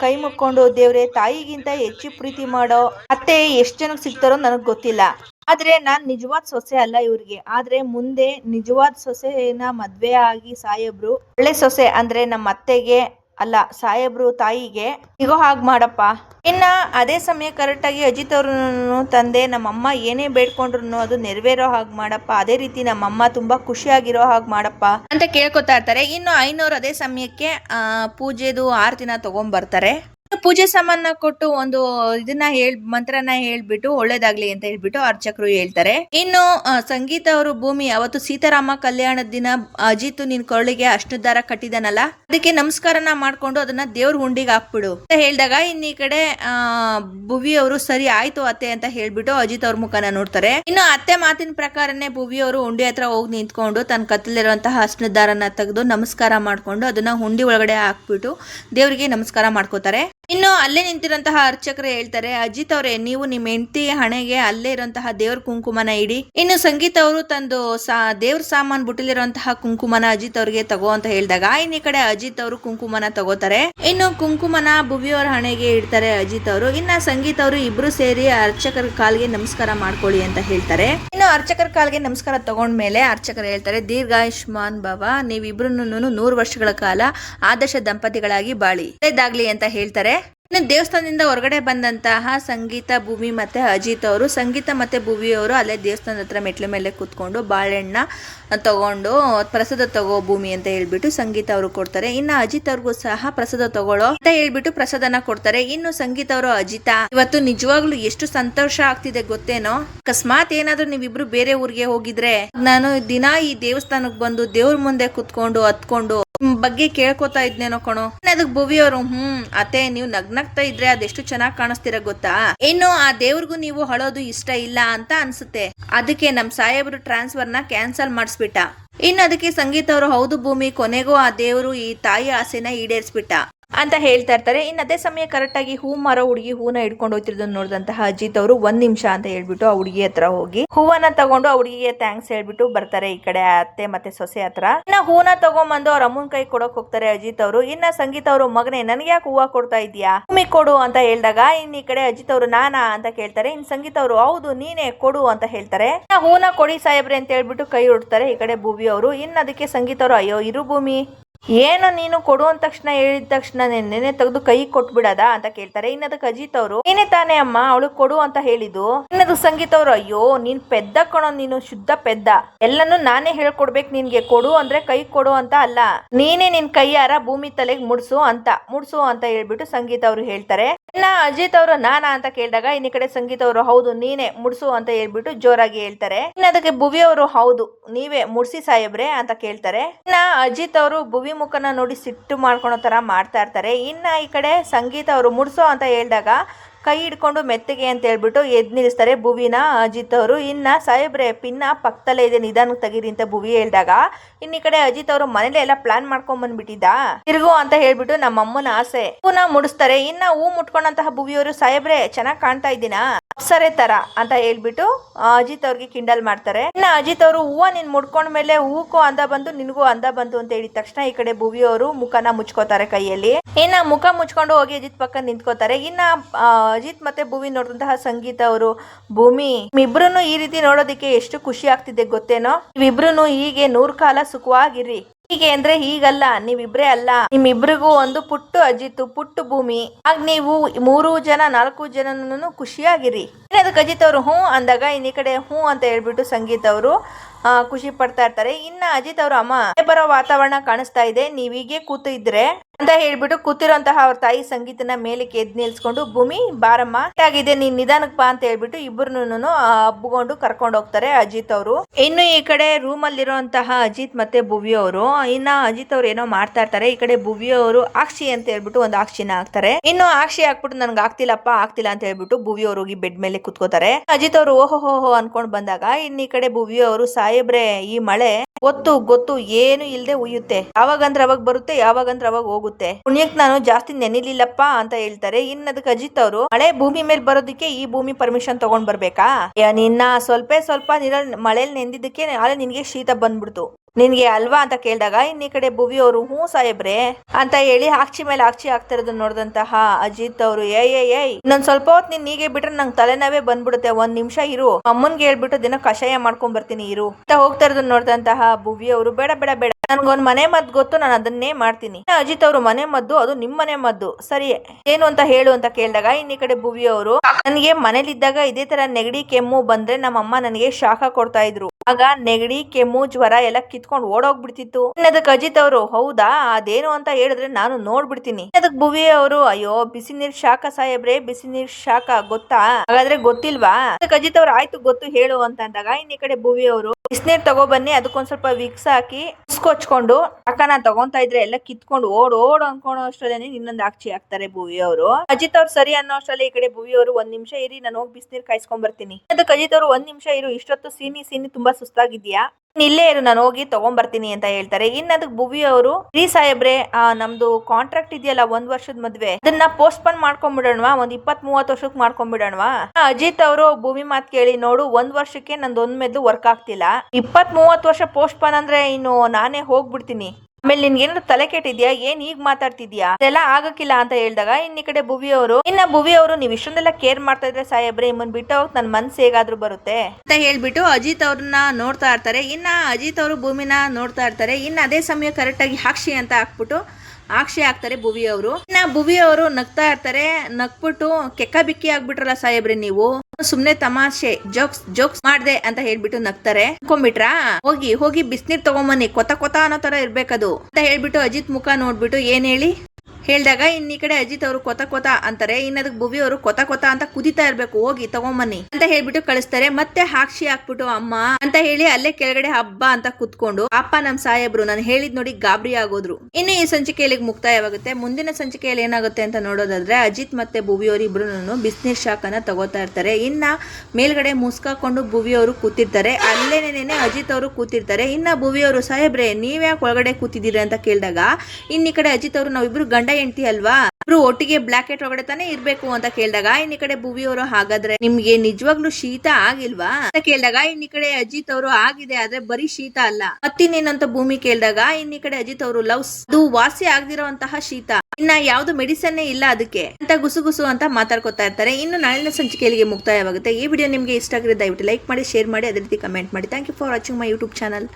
ಕೈ ಮುಕ್ಕೊಂಡು ದೇವ್ರೆ ತಾಯಿಗಿಂತ ಹೆಚ್ಚು ಪ್ರೀತಿ ಮಾಡೋ ಅತ್ತೆ ಎಷ್ಟ್ ಜನಕ್ಕೆ ಸಿಗ್ತಾರೋ ನನಗೆ ಗೊತ್ತಿಲ್ಲ. ಆದ್ರೆ ನಾನ್ ನಿಜವಾದ ಸೊಸೆ ಅಲ್ಲ ಇವ್ರಿಗೆ. ಆದ್ರೆ ಮುಂದೆ ನಿಜವಾದ ಸೊಸೆನ ಮದ್ವೆ ಆಗಿ ಸಾಯಬ್ರು ಒಳ್ಳೆ ಸೊಸೆ ಅಂದ್ರೆ ನಮ್ಮ ಅತ್ತೆಗೆ ಅಲ್ಲ, ಸಾಹೇಬ್ರು ತಾಯಿಗೆ, ಇಗೋ, ಹಾಗೆ ಮಾಡಪ್ಪ. ಇನ್ನ ಅದೇ ಸಮಯ ಕರೆಕ್ಟಾಗಿ ಅಜಿತ್ ಅವ್ರನ್ನು ತಂದೆ ನಮ್ಮಮ್ಮ ಏನೇ ಬೇಡ್ಕೊಂಡ್ರು ಅದು ನೆರವೇರೋ ಹಾಗೆ ಮಾಡಪ್ಪ. ಅದೇ ರೀತಿ ನಮ್ಮಮ್ಮ ತುಂಬಾ ಖುಷಿಯಾಗಿರೋ ಹಾಗೆ ಮಾಡಪ್ಪ ಅಂತ ಕೇಳ್ಕೊತಾ ಇರ್ತಾರೆ. ಇನ್ನು ಐನೂರು ಅದೇ ಸಮಯಕ್ಕೆ ಪೂಜೆದು ಆರತಿನ ತಗೊಂಡ್ ಬರ್ತಾರೆ ಪೂಜೆ ಸಾಮಾನ ಕೊಟ್ಟು ಒಂದು ಇದನ್ನ ಹೇಳ್, ಮಂತ್ರನ ಹೇಳ್ಬಿಟ್ಟು ಒಳ್ಳೇದಾಗ್ಲಿ ಅಂತ ಹೇಳ್ಬಿಟ್ಟು ಅರ್ಚಕರು ಹೇಳ್ತಾರೆ. ಇನ್ನು ಸಂಗೀತ ಅವರು ಭೂಮಿ, ಅವತ್ತು ಸೀತಾರಾಮ ಕಲ್ಯಾಣದ ದಿನ, ಅಜಿತ್ ನಿನ್ ಕೊರಳಿಗೆ ಅಷ್ಟು ದಾರ ಕಟ್ಟಿದಾನಲ್ಲ? ಅದಕ್ಕೆ ನಮಸ್ಕಾರನ ಮಾಡ್ಕೊಂಡು ಅದನ್ನ ದೇವ್ರ ಹುಂಡಿಗೆ ಹಾಕ್ಬಿಡು. ಅಂತ ಹೇಳಿದಾಗ ಇನ್ನ ಈ ಕಡೆ, ಆ ಭುವಿ ಅವರು ಸರಿ ಆಯ್ತು ಅತ್ತೆ ಅಂತ ಹೇಳ್ಬಿಟ್ಟು ಅಜಿತ್ ಅವ್ರ ಮುಖನ ನೋಡ್ತಾರೆ. ಇನ್ನು ಅತ್ತೆ ಮಾತಿನ ಪ್ರಕಾರನೇ ಭುವಿ ಅವರು ಹುಂಡಿ ಹತ್ರ ಹೋಗಿ ನಿಂತ್ಕೊಂಡು ತನ್ನ ಕತ್ತಲಿರುವಂತಹ ಅಷ್ಟು ದಾರನ ತೆಗೆದು ನಮಸ್ಕಾರ ಮಾಡ್ಕೊಂಡು ಅದನ್ನ ಹುಂಡಿ ಒಳಗಡೆ ಹಾಕ್ಬಿಟ್ಟು ದೇವರಿಗೆ ನಮಸ್ಕಾರ ಮಾಡ್ಕೋತಾರೆ. ಇನ್ನು ಅಲ್ಲೇ ನಿಂತಿರುವಂತಹ ಅರ್ಚಕರು ಹೇಳ್ತಾರೆ, ಅಜಿತ್ ಅವರೇ, ನೀವು ನಿಮ್ಮ ಹೆಂಡತಿ ಹಣೆಗೆ ಅಲ್ಲೇ ಇರುವಂತಹ ದೇವ್ರ ಕುಂಕುಮನ ಇಡಿ. ಇನ್ನು ಸಂಗೀತ ಅವರು ತಂದು ಸಾ, ದೇವ್ರ ಸಾಮಾನ್ ಬುಟ್ಟಿಲಿರುವಂತಹ ಕುಂಕುಮನ ಅಜಿತ್ ಅವ್ರಿಗೆ ತಗೋ ಅಂತ ಹೇಳಿದಾಗ ಇನ್ನು ಈ ಕಡೆ ಅಜಿತ್ ಅವರು ಕುಂಕುಮನ ತಗೋತಾರೆ. ಇನ್ನು ಕುಂಕುಮನ ಭುವಿಯವರ ಹಣೆಗೆ ಇಡ್ತಾರೆ ಅಜಿತ್ ಅವರು. ಇನ್ನ ಸಂಗೀತ ಅವರು ಇಬ್ರು ಸೇರಿ ಅರ್ಚಕರ ಕಾಲ್ಗೆ ನಮಸ್ಕಾರ ಮಾಡ್ಕೊಳ್ಳಿ ಅಂತ ಹೇಳ್ತಾರೆ. ಇನ್ನು ಅರ್ಚಕರ ಕಾಲ್ಗೆ ನಮಸ್ಕಾರ ತಗೊಂಡ್ಮೇಲೆ ಅರ್ಚಕರು ಹೇಳ್ತಾರೆ, ದೀರ್ಘಾಯುಷ್ಮಾನ್ ಭವ ನೀವಿಬ್ರು ನೂರು ವರ್ಷಗಳ ಕಾಲ ಆದರ್ಶ ದಂಪತಿಗಳಾಗಿ ಬಾಳಿ. ಇದಾಗ್ಲಿ ಅಂತ ಹೇಳ್ತಾರೆ. ಇನ್ನು ದೇವಸ್ಥಾನದಿಂದ ಹೊರಗಡೆ ಬಂದಂತಹ ಸಂಗೀತ ಭೂಮಿ ಮತ್ತೆ ಅಜಿತ್ ಅವರು, ಸಂಗೀತ ಮತ್ತೆ ಭೂಮಿ ಅವರು ಅಲ್ಲೇ ದೇವಸ್ಥಾನದ ಹತ್ರ ಮೆಟ್ಲು ಮೇಲೆ ಕೂತ್ಕೊಂಡು ಬಾಳೆಹಣ್ಣ ತಗೊಂಡು, ಪ್ರಸಾದ ತಗೋ ಭೂಮಿ ಅಂತ ಹೇಳ್ಬಿಟ್ಟು ಸಂಗೀತ ಅವರು ಕೊಡ್ತಾರೆ. ಇನ್ನು ಅಜಿತ್ ಅವ್ರಿಗೂ ಸಹ ಪ್ರಸಾದ ತಗೊಳ್ಳೋ ಅಂತ ಹೇಳ್ಬಿಟ್ಟು ಪ್ರಸಾದನ ಕೊಡ್ತಾರೆ. ಇನ್ನು ಸಂಗೀತ ಅವರು ಅಜಿತ, ಇವತ್ತು ನಿಜವಾಗ್ಲೂ ಎಷ್ಟು ಸಂತೋಷ ಆಗ್ತಿದೆ ಗೊತ್ತೇನೋ? ಅಕಸ್ಮಾತ್ ಏನಾದ್ರು ನೀವಿಬ್ರು ಬೇರೆ ಊರಿಗೆ ಹೋಗಿದ್ರೆ, ನಾನು ದಿನ ಈ ದೇವಸ್ಥಾನಕ್ಕೆ ಬಂದು ದೇವ್ರ ಮುಂದೆ ಕುತ್ಕೊಂಡು ಹತ್ಕೊಂಡು ಬಗ್ಗೆ ಕೇಳ್ಕೊತಾ ಇದ್ನೇನೋ ಕಣೋ. ಅದಕ್ ಭುವಿ ಅವರು? ಹ್ಮ್, ಅತ್ತೆ, ನೀವು ನಗ್ನಗ್ತಾ ಇದ್ರೆ ಅದೆಷ್ಟು ಚೆನ್ನಾಗ್ ಕಾಣಿಸ್ತಿರ ಗೊತ್ತಾ? ಇನ್ನು ಆ ದೇವ್ರಿಗೂ ನೀವು ಹಳೋದು ಇಷ್ಟ ಇಲ್ಲ ಅಂತ ಅನ್ಸುತ್ತೆ. ಅದಕ್ಕೆ ನಮ್ ಸಾಹೇಬ್ರು ಟ್ರಾನ್ಸ್ಫರ್ನ ಕ್ಯಾನ್ಸಲ್ ಮಾಡಿಸ್ಬಿಟ್ಟ. ಇನ್ನು ಅದಕ್ಕೆ ಸಂಗೀತ ಅವರು ಹೌದು ಭೂಮಿ, ಕೊನೆಗೂ ಆ ದೇವರು ಈ ತಾಯಿ ಆಸೆನ ಈಡೇರಿಸ್ಬಿಟ್ಟ. ಅಂತ ಹೇಳ್ತಾ ಇರ್ತಾರೆ. ಇನ್ನು ಅದೇ ಸಮಯ ಕರೆಕ್ಟಾಗಿ ಹೂ ಮಾರೋ, ಹುಡುಗಿ ಹೂನ ಹಿಡ್ಕೊಂಡು ಹೋಗ್ತಿರೋದನ್ನ ನೋಡಿದಂತಹ ಅಜಿತ್ ಅವರು ಒಂದ್ ನಿಮಿಷ ಅಂತ ಹೇಳ್ಬಿಟ್ಟು ಆ ಹುಡುಗಿ ಹತ್ರ ಹೋಗಿ ಹೂವನ್ನ ತಗೊಂಡು ಆ ಹುಡುಗಿಗೆ ಥ್ಯಾಂಕ್ಸ್ ಹೇಳ್ಬಿಟ್ಟು ಬರ್ತಾರೆ ಈ ಕಡೆ ಅತ್ತೆ ಮತ್ತೆ ಸೊಸೆ ಹತ್ರ. ಇನ್ನ ಹೂನ ತಗೊಂಬಂದು ಅವ್ರ ಅಮ್ಮನ ಕೈ ಕೊಡೋಕ್ ಹೋಗ್ತಾರೆ ಅಜಿತ್ ಅವರು. ಇನ್ನ ಸಂಗೀತ ಅವರು, ಮಗನೇ, ನನ್ಗೆ ಯಾಕೆ ಹೂವ ಕೊಡ್ತಾ ಇದೀಯಾ? ಭೂಮಿ ಕೊಡು ಅಂತ ಹೇಳಿದಾಗ ಇನ್ ಈ ಕಡೆ ಅಜಿತ್ ಅವರು, ನಾನಾ ಅಂತ ಕೇಳ್ತಾರೆ. ಇನ್ ಸಂಗೀತ ಅವರು, ಹೌದು, ನೀನೇ ಕೊಡು ಅಂತ ಹೇಳ್ತಾರೆ. ಇನ್ನ ಹೂನ ಕೊಡಿ ಸಾಹೇಬ್ರೆ ಅಂತ ಹೇಳ್ಬಿಟ್ಟು ಕೈ ಹೊಡ್ತಾರೆ ಈ ಕಡೆ ಭೂವಿ ಅವರು. ಇನ್ ಅದಕ್ಕೆ ಸಂಗೀತ ಅವರು, ಅಯ್ಯೋ, ಇರು ಭೂಮಿ. ಏನು ನೀನು ಕೊಡು ಅಂದ ತಕ್ಷಣ ಹೇಳಿದ ತಕ್ಷಣ ನೆನ್ನೆ ತೆಗೆದು ಕೈ ಕೊಟ್ಬಿಡದ ಅಂತ ಕೇಳ್ತಾರೆ. ಇನ್ನದಕ್ಕೆ ಅಜಿತ್ ಅವರು ಏನೇ ತಾನೇ ಅಮ್ಮ, ಅವಳು ಕೊಡು ಅಂತ ಹೇಳಿದ್ದು. ಇನ್ನದು ಸಂಗೀತ ಅವರು, ಅಯ್ಯೋ, ನೀನ್ ಪೆದ್ದ ಕಣೋ, ನೀನು ಶುದ್ಧ ಪೆದ್ದ. ಎಲ್ಲಾನು ನಾನೇ ಹೇಳ್ಕೊಡ್ಬೇಕು ನಿನ್ಗೆ, ಕೊಡು ಅಂದ್ರೆ ಕೈ ಕೊಡು ಅಂತ ಅಲ್ಲ. ನೀನೇ ನಿನ್ ಕೈಯಾರ ಭೂಮಿ ತಲೆಗೆ ಮುಡ್ಸು ಅಂತ ಮುಡ್ಸು ಅಂತ ಹೇಳ್ಬಿಟ್ಟು ಸಂಗೀತ ಅವರು ಹೇಳ್ತಾರೆ. ಇನ್ನ ಅಜಿತ್ ಅವರು, ನಾನಾ ಅಂತ ಕೇಳಿದಾಗ ಇನ್ನ ಕಡೆ ಸಂಗೀತ ಅವರು, ಹೌದು, ನೀನೇ ಮುಡ್ಸು ಅಂತ ಹೇಳ್ಬಿಟ್ಟು ಜೋರಾಗಿ ಹೇಳ್ತಾರೆ. ಇನ್ನ ಅದಕ್ಕೆ ಭುವಿ ಅವರು, ಹೌದು, ನೀವೇ ಮುಡ್ಸಿ ಸಾಹೇಬ್ರೆ ಅಂತ ಕೇಳ್ತಾರೆ. ಇನ್ನ ಅಜಿತ್ ಅವರು, ಭುವಿ ಮುಖನ ನೋಡಿ ಸಿಟ್ಟು ಮಾಡ್ಕೊಳೋ ತರ ಮಾಡ್ತಾ ಇರ್ತಾರೆ. ಇನ್ನ ಈ ಕಡೆ ಸಂಗೀತ ಅವರು ಮುಡಿಸೋ ಅಂತ ಹೇಳಿದಾಗ ಕೈ ಹಿಡ್ಕೊಂಡು ಮೆತ್ತಗೆ ಅಂತ ಹೇಳ್ಬಿಟ್ಟು ಎದ್ದು ನಿಲ್ಲಿಸ್ತಾರೆ ಭುವಿನ ಅಜಿತ್ ಅವರು. ಇನ್ನ ಸಾಹೇಬ್ರೆ, ಪಿನ್ನ ಪಕ್ಕದಲ್ಲೇ ಇದೆ, ನಿಧಾನಕ್ಕೆ ತೆಗೀರಿ ಅಂತ ಭುವಿ ಹೇಳಿದಾಗ. ಇನ್ನು ಈ ಕಡೆ ಅಜಿತ್ ಅವರು ಮನೇಲೆ ಎಲ್ಲ ಪ್ಲಾನ್ ಮಾಡ್ಕೊಂಡ್ ಬಂದ್ಬಿಟ್ಟಿದ್ದ ತಿರುಗು ಅಂತ ಹೇಳ್ಬಿಟ್ಟು ನಮ್ಮ ಅಮ್ಮನ ಆಸೆ. ಪುನಃ ಮುಡಿಸ್ತಾರೆ. ಇನ್ನ ಹೂ ಮುಟ್ಕೊಂಡಂತಹ ಭುವಿಯವರು, ಸಾಹೇಬ್ರೆ, ಚೆನ್ನಾಗಿ ಕಾಣ್ತಾ ಇದ್ದೀನಾ? ಅಪ್ಸರೆ ತರ ಅಂತ ಹೇಳ್ಬಿಟ್ಟು ಅಜಿತ್ ಅವ್ರಿಗೆ ಕಿಂಡಲ್ ಮಾಡ್ತಾರೆ. ಇನ್ನ ಅಜಿತ್ ಅವರು ಹೂವ ನಿನ್ ಮುಡ್ಕೊಂಡ ಮೇಲೆ ಹೂಕೋ ಅಂದ ಬಂದು ನಿನಗೂ ಅಂದ ಬಂತು ಅಂತ ಹೇಳಿದ ತಕ್ಷಣ ಈ ಕಡೆ ಭುವಿ ಅವರು ಮುಖನ ಮುಚ್ಕೋತಾರೆ ಕೈಯಲ್ಲಿ. ಇನ್ನ ಮುಖ ಮುಚ್ಕೊಂಡು ಹೋಗಿ ಅಜಿತ್ ಪಕ್ಕ ನಿಂತ್ಕೋತಾರೆ. ಇನ್ನ ಅಜಿತ್ ಮತ್ತೆ ಭೂವಿ ನೋಡಿದಂತಹ ಸಂಗೀತ ಅವರು, ಭೂಮಿ ಇಬ್ರು ಈ ರೀತಿ ನೋಡೋದಕ್ಕೆ ಎಷ್ಟು ಖುಷಿ ಆಗ್ತಿದೆ ಗೊತ್ತೇನೋ? ಇಬ್ರು ಹೀಗೆ ನೂರ್ ಕಾಲ ಸುಖವಾಗಿರ್ರಿ. ಹೀಗೆ ಅಂದ್ರೆ ಹೀಗಲ್ಲ, ನೀವಿಬ್ರೇ ಅಲ್ಲ. ನಿಮ್ಮಿಬ್ರಿಗೂ ಒಂದು ಪುಟ್ಟು ಅಜಿತು, ಪುಟ್ಟು ಭೂಮಿ. ಆಗ ನೀವು ಮೂರು ಜನ, ನಾಲ್ಕು ಜನನೂ ಖುಷಿಯಾಗಿರಿ. ಏನದು ಅಜಿತ್ ಅವರು ಹ್ಞೂ ಅಂದಾಗ ಇನ್ನೀ ಕಡೆ ಹ್ಞೂ ಅಂತ ಹೇಳ್ಬಿಟ್ಟು ಸಂಗೀತ ಅವರು ಖುಷಿ ಪಡ್ತಾ ಇರ್ತಾರೆ. ಇನ್ನ ಅಜಿತ್ ಅವರು ಅಮ್ಮ ಬರೋ ವಾತಾವರಣ ಕಾಣಿಸ್ತಾ ಇದೆ. ನೀವೀಗೆ ಕೂತು ಇದ್ರೆ ಅಂತ ಹೇಳ್ಬಿಟ್ಟು ಕೂತಿರೋಂತಹ ಅವ್ರ ತಾಯಿ ಸಂಗೀತನ ಮೇಲಕ್ಕೆ ಎದ್ ನಿಲ್ಸ್ಕೊಂಡು, ಭೂಮಿ, ಬಾರಮ್ಮ ಆಗಿದೆ ನೀನ್ ನಿಧಾನಕ್ ಅಂತ ಹೇಳ್ಬಿಟ್ಟು ಇಬ್ಬರನ್ನು ಹಬ್ಕೊಂಡು ಕರ್ಕೊಂಡು ಹೋಗ್ತಾರೆ ಅಜಿತ್ ಅವರು. ಇನ್ನು ಈ ಕಡೆ ರೂಮ್ ಅಲ್ಲಿರುವಂತಹ ಅಜಿತ್ ಮತ್ತೆ ಭುವಿ ಅವರು. ಇನ್ನ ಅಜಿತ್ ಅವ್ರು ಏನೋ ಮಾಡ್ತಾ ಇರ್ತಾರೆ. ಈ ಕಡೆ ಭುವಿ ಅವರು ಆಕ್ಷಿ ಅಂತ ಹೇಳ್ಬಿಟ್ಟು ಒಂದು ಆಕ್ಷಿನ ಹಾಕ್ತಾರೆ. ಇನ್ನು ಆಕ್ಷಿ ಹಾಕ್ಬಿಟ್ಟು, ನನ್ಗೆ ಆಗ್ತಿಲ್ಲಪ್ಪ, ಆಗ್ತಿಲ್ಲ ಅಂತ ಹೇಳ್ಬಿಟ್ಟು ಭುವಿ ಅವರು ಹೋಗಿ ಬೆಡ್ ಮೇಲೆ ಕುತ್ಕೋತಾರೆ. ಅಜಿತ್ ಅವರು ಓಹೋ ಹೋ ಅನ್ಕೊಂಡ್ ಬಂದಾಗ, ಇನ್ನು ಈ ಕಡೆ ಭುವಿ ಅವರು ಸಾಹೇಬ್ರೆ, ಈ ಮಳೆ ಗೊತ್ತು ಗೊತ್ತು, ಏನು ಇಲ್ದೆ ಉಯ್ಯುತ್ತೆ. ಯಾವಾಗಂದ್ರೆ ಅವಾಗ ಬರುತ್ತೆ, ಯಾವಾಗಂದ್ರೆ ಅವಾಗ ಹೋಗುತ್ತೆ. ಪುಣ್ಯಕ್ ನಾನು ಜಾಸ್ತಿ ನೆನಿಲಿಲ್ಲಪ್ಪ ಅಂತ ಹೇಳ್ತಾರೆ. ಇನ್ ಅದಕ್ಕೆ ಅಜಿತ್ ಅವರು, ಮಳೆ ಭೂಮಿ ಮೇಲೆ ಬರೋದಕ್ಕೆ ಈ ಭೂಮಿ ಪರ್ಮಿಷನ್ ತಗೊಂಡ್ ಬರ್ಬೇಕಾ? ನಿನ್ನ ಸ್ವಲ್ಪ ಸ್ವಲ್ಪ ನೀರ ಮಳೆಲ್ ನೆಂದಿದ್ದಕ್ಕೆ ನಾಳೆ ನಿನ್ಗೆ ಶೀತ ಬಂದ್ಬಿಡ್ತು. ನಿನ್ಗೆ ಅಲ್ವಾ ಅಂತ ಕೇಳಿದಾಗ ಇನ್ ಈ ಕಡೆ ಭುವಿ ಅವರು ಹ್ಞೂ ಸಾಹೇಬ್ರೆ ಅಂತ ಹೇಳಿ ಹಾಕ್ಚಿ ಮೇಲೆ ಹಾಕ್ಚಿ ಆಗ್ತಿರೋದನ್ನ ನೋಡಿದಂತಹ ಅಜಿತ್ ಅವರು ಏ ಏ ಏಯ್, ಇನ್ನೊಂದ್ ಸ್ವಲ್ಪ ಹೊತ್ತು ನಿನ್ ಹೀಗೆ ಬಿಟ್ರೆ ನಂಗೆ ತಲೆನೋವೇ ಬಂದ್ಬಿಡುತ್ತೆ, ಒಂದ್ ನಿಮಿಷ ಇರು, ಅಮ್ಮನ್ಗೆ ಹೇಳ್ಬಿಟ್ಟು ದಿನ ಕಷಾಯ ಮಾಡ್ಕೊಂಡ್ ಬರ್ತೀನಿ, ಇರು ಅಂತ ಹೋಗ್ತಾ ಇರೋದನ್ನ ನೋಡಿದಂತಹ ಭುವಿ ಅವರು, ಬೇಡ ಬೇಡ ಬೇಡ, ನನ್ಗೊಂದ್ ಮನೆ ಮದ್ದು ಗೊತ್ತು, ನಾನು ಅದನ್ನೇ ಮಾಡ್ತೀನಿ ಅಜಿತ್ ಅವರು, ಮನೆ ಮದ್ದು, ಅದು ನಿಮ್ ಮನೆ ಮದ್ದು, ಸರಿ, ಏನು ಅಂತ ಹೇಳು ಅಂತ ಕೇಳಿದಾಗ, ಇನ್ನೀ ಕಡೆ ಭುವಿ ಅವರು, ನನಗೆ ಮನೇಲಿದ್ದಾಗ ಇದೇ ತರ ನೆಗಡಿ ಕೆಮ್ಮು ಬಂದ್ರೆ ನಮ್ಮಮ್ಮ ನನಗೆ ಶಾಖ ಕೊಡ್ತಾ ಇದ್ರು, ಆಗ ನೆಗಡಿ, ಕೆಮ್ಮು, ಜ್ವರ ಎಲ್ಲ ಕಿತ್ಕೊಂಡು ಓಡೋಗ್ಬಿಡ್ತಿತ್ತು. ಅದಕ್ಕೆ ಅಜಿತ್ ಅವರು, ಹೌದಾ? ಅದೇನು ಅಂತ ಹೇಳಿದ್ರೆ ನಾನು ನೋಡ್ಬಿಡ್ತೀನಿ. ಅದಕ್ಕೆ ಭುವಿ ಅವರು, ಅಯ್ಯೋ, ಬಿಸಿ ನೀರ್ ಶಾಖ ಸಾಹೇಬ್ರೆ, ಬಿಸಿ ನೀರ್ ಶಾಖ ಗೊತ್ತಾ? ಹಾಗಾದ್ರೆ ಗೊತ್ತಿಲ್ವಾ? ಅದಕ್ಕೆ ಅಜಿತ್ ಅವ್ರು, ಆಯ್ತು, ಗೊತ್ತು, ಹೇಳು ಅಂತ ಅಂದಾಗ ಇನ್ ಈ ಕಡೆ ಭುವಿ ಅವರು ಬಿಸಿನೀರ್ ತಗೊಬನ್ನಿ ಅದಕ್ಕೊಂದ್ ಸ್ವಲ್ಪ ವಿಕ್ಸ್ ಹಾಕಿ ಹಚ್ಕೊಂಡು ನಾನ್ ತಗೊಂತಾ ಇದ್ರೆ ಎಲ್ಲ ಕಿತ್ಕೊಂಡು ಓಡ್ ಓಡ್ ಅನ್ಕೊಳೋ ಅಷ್ಟರಲ್ಲೇ ಇನ್ನೊಂದು ಆಕ್ಷಿ ಹಾಕ್ತಾರೆ ಭುವಿ ಅವರು. ಅಜಿತ್ ಅವ್ರು ಸರಿ ಅನ್ನೋ ಅಷ್ಟರಲ್ಲಿ ಈ ಕಡೆ ಭುವಿ ಅವರು, ಒಂದ್ ನಿಮಿಷ ಇರಿ, ನಾನು ಹೋಗಿ ಬಿಸಿನೀರ್ ಕಾಯಿಸ್ಕೊಂಡ್ ಬರ್ತೀನಿ. ಅದಕ್ಕೆ ಅಜಿತ್ ಅವರು, ಒಂದ್ ನಿಮಿಷ ಇರು, ಇಷ್ಟೊತ್ತು ಸೀನಿ ಸೀನಿ ತುಂಬಾ ಸುಸ್ತಾಗಿದ್ಯಾ? ಇಲ್ಲೇ ಇರು, ನಾನು ಹೋಗಿ ತಗೊಂಡ್ಬರ್ತೀನಿ ಅಂತ ಹೇಳ್ತಾರೆ. ಇನ್ನದಕ್ಕೆ ಭುವಿ ಅವರು, ರೀ ಸಾಹೇಬ್ರೆ ನಮ್ದು ಕಾಂಟ್ರಾಕ್ಟ್ ಇದೆಯಲ್ಲ, ಒಂದ್ ವರ್ಷದ ಮದ್ವೆ. ಅದನ್ನ ಪೋಸ್ಟ್ಪೋನ್ ಮಾಡ್ಕೊಂಡ್ಬಿಡೋಣವಾ ಒಂದ್ ಇಪ್ಪತ್ ಮೂವತ್ ವರ್ಷಕ್ಕೆ ಮಾಡ್ಕೊಂಡ್ಬಿಡೋಣವಾ ಅಜಿತ್ ಅವರು ಭೂಮಿ ಮಾತ್ ಕೇಳಿ, ನೋಡು, ಒಂದ್ ವರ್ಷಕ್ಕೆ ನಂದು ಒಂದ್ ಮೆದ್ದು ವರ್ಕ್ ಆಗ್ತಿಲ್ಲ. ಇಪ್ಪತ್ ಮೂವತ್ ವರ್ಷ ಪೋಸ್ಟ್ಪೋನ್ ಅಂದ್ರೆ ಇನ್ನು ನಾನೇ ಹೋಗ್ಬಿಡ್ತೀನಿ. ಆಮೇಲೆ ನಿನ್ಗೇನು ತಲೆ ಕೆಟ್ಟಿದ್ಯಾ? ಏನ್ ಈಗ ಮಾತಾಡ್ತಿದ್ಯಾ? ಅದೆಲ್ಲ ಆಗಕ್ಕಿಲ್ಲ ಅಂತ ಹೇಳಿದಾಗ ಇನ್ ಈ ಕಡೆ ಭುವಿ ಅವರು ಇನ್ನ ಭುವಿ ಅವರು ನೀವ್ ಇಷ್ಟೊಂದೆಲ್ಲ ಕೇರ್ ಮಾಡ್ತಾ ಇದ್ರೆ ಸಾಹೇಬ್ರೆ ನಿಮ್ಮನ್ ಬಿಟ್ಟು ಹೋಗ್ ನನ್ ಮನ್ಸ್ ಹೇಗಾದ್ರೂ ಬರುತ್ತೆ. ಅಂತ ಹೇಳ್ಬಿಟ್ಟು ಅಜಿತ್ ಅವ್ರನ್ನ ನೋಡ್ತಾ ಇರ್ತಾರೆ. ಇನ್ನ ಅಜಿತ್ ಅವರು ಭೂಮಿನ ನೋಡ್ತಾ ಇರ್ತಾರೆ. ಇನ್ನ ಅದೇ ಸಮಯ ಕರೆಕ್ಟ್ ಆಗಿ ಅಂತ ಹಾಕ್ಬಿಟ್ಟು ಆಕ್ಷಿ ಆಗ್ತಾರೆ ಭುವಿ ಅವರು. ಇನ್ನ ಭುವಿ ನಗ್ತಾ ಇರ್ತಾರೆ, ನಗ್ಬಿಟ್ಟು ಕೆಕ್ಕ ಬಿಕ್ಕಿ ಆಗ್ಬಿಟ್ರಲ್ಲ ಸಾಹೇಬ್ರೆ ನೀವು? ಸುಮ್ನೆ ತಮಾಷೆ, ಜೋಕ್ಸ್ ಜೋಕ್ಸ್ ಮಾಡ್ದೆ ಅಂತ ಹೇಳ್ಬಿಟ್ಟು ನಗ್ತಾರೆ. ಅನ್ಕೊಂಡ್ಬಿಟ್ರಾ ಹೋಗಿ ಹೋಗಿ ಬಿಸ್ನೀರ್ ತಗೊಂಬನ್ನಿ, ಕೊತ ಕೊತ ಅನ್ನೋ ತರ ಇರ್ಬೇಕದು ಅಂತ ಹೇಳ್ಬಿಟ್ಟು ಅಜಿತ್ ಮುಖ ನೋಡ್ಬಿಟ್ಟು ಏನ್ ಹೇಳಿ? ಹೇಳ್ದಾಗ, ಇನ್ ಈ ಕಡೆ ಅಜಿತ್ ಅವರು ಕೊತ ಕೊತ ಅಂತಾರೆ ಇನ್ನದ್ ಅದಕ್ಕೆ ಭುವಿ ಅವರು ಕೊತ ಕೊತ ಅಂತ ಕುದಿತಾ ಇರ್ಬೇಕು, ಹೋಗಿ ತಗೊಂಬನ್ನಿ ಅಂತ ಹೇಳ್ಬಿಟ್ಟು ಕಳಿಸ್ತಾರೆ. ಮತ್ತೆ ಹಾಕ್ಷಿ ಹಾಕ್ಬಿಟ್ಟು, ಅಮ್ಮ ಅಂತ ಹೇಳಿ ಅಲ್ಲೇ ಕೆಳಗಡೆ ಹಬ್ಬ ಅಂತ ಕುತ್ಕೊಂಡು, ಅಪ್ಪ, ನಮ್ ಸಾಹೇಬ್ರು, ನಾನು ಹೇಳಿದ್ ನೋಡಿ ಗಾಬರಿ ಆಗೋದ್ರು. ಇನ್ನು ಈ ಸಂಚಿಕೆಯಲ್ಲಿ ಮುಕ್ತಾಯವಾಗುತ್ತೆ. ಮುಂದಿನ ಸಂಚಿಕೆಯಲ್ಲಿ ಏನಾಗುತ್ತೆ ಅಂತ ನೋಡೋದಾದ್ರೆ, ಅಜಿತ್ ಮತ್ತೆ ಭುವಿ ಅವರು ಇಬ್ರು ಬಿಸ್ನೆಸ್ ಶಾಖನ ತಗೋತಾ ಇರ್ತಾರೆ. ಇನ್ನ ಮೇಲ್ಗಡೆ ಮುಸ್ಕಾಕೊಂಡು ಭುವಿ ಅವರು ಕೂತಿರ್ತಾರೆ. ಅಲ್ಲೇನೇನೆ ಅಜಿತ್ ಅವರು ಕೂತಿರ್ತಾರೆ. ಇನ್ನ ಭುವಿ ಅವರು, ಸಾಹೇಬ್ರೆ, ನೀವ್ಯಾಕೆ ಒಳಗಡೆ ಕೂತಿದ್ದೀರಾ? ಅಂತ ಕೇಳಿದಾಗ, ಇನ್ ಈ ಕಡೆ ಅಜಿತ್ ಅವರು ನಾವಿಬ್ರು ಗಂಡ ಹೆಂಡತಿ ಅಲ್ವಾ? ಇಬ್ರು ಒಟ್ಟಿಗೆ ಬ್ಲಾಕೆಟ್ ಒಳಗಡೆ ತಾನೇ ಇರ್ಬೇಕು ಅಂತ ಕೇಳಿದಾಗ ಇನ್ ಈ ಕಡೆ ಭುವಿ ಅವರು ಹಾಗಾದ್ರೆ ನಿಮ್ಗೆ ನಿಜವಾಗ್ಲೂ ಶೀತ ಆಗಿಲ್ವಾ? ಅಂತ ಕೇಳಿದಾಗ ಇನ್ ಈ ಕಡೆ ಅಜಿತ್ ಅವರು ಆಗಿದೆ, ಆದ್ರೆ ಬರೀ ಶೀತ ಅಲ್ಲ. ಮತ್ತಿನ್ನೇನಂತ ಭೂಮಿ ಕೇಳಿದಾಗ ಇನ್ ಈ ಕಡೆ ಅಜಿತ್ ಅವರು ಲವ್ಸ್ ಅದು ವಾಸಿ ಆಗದಿರುವಂತಹ ಶೀತ. ಇನ್ನ ಯಾವ್ದು ಮೆಡಿಸನ್ ಇಲ್ಲ ಅದಕ್ಕೆ. ಅಂತ ಗುಸುಗುಸು ಅಂತ ಮಾತಾಡ್ಕೊತಾ ಇರ್ತಾರೆ. ಇನ್ನು ನಾಳಿನ ಸಂಚಿಕೆಯಲ್ಲಿ ಮುಕ್ತಾಯವಾಗುತ್ತೆ. ಈ ವಿಡಿಯೋ ನಿಮ್ಗೆ ಇಷ್ಟ ಆಗಿದೆ ದಯವಿಟ್ಟು ಲೈಕ್ ಮಾಡಿ ಶೇರ್ ಮಾಡಿ, ಅದೇ ರೀತಿ ಕಮೆಂಟ್ ಮಾಡಿ. Thank you for watching my YouTube channel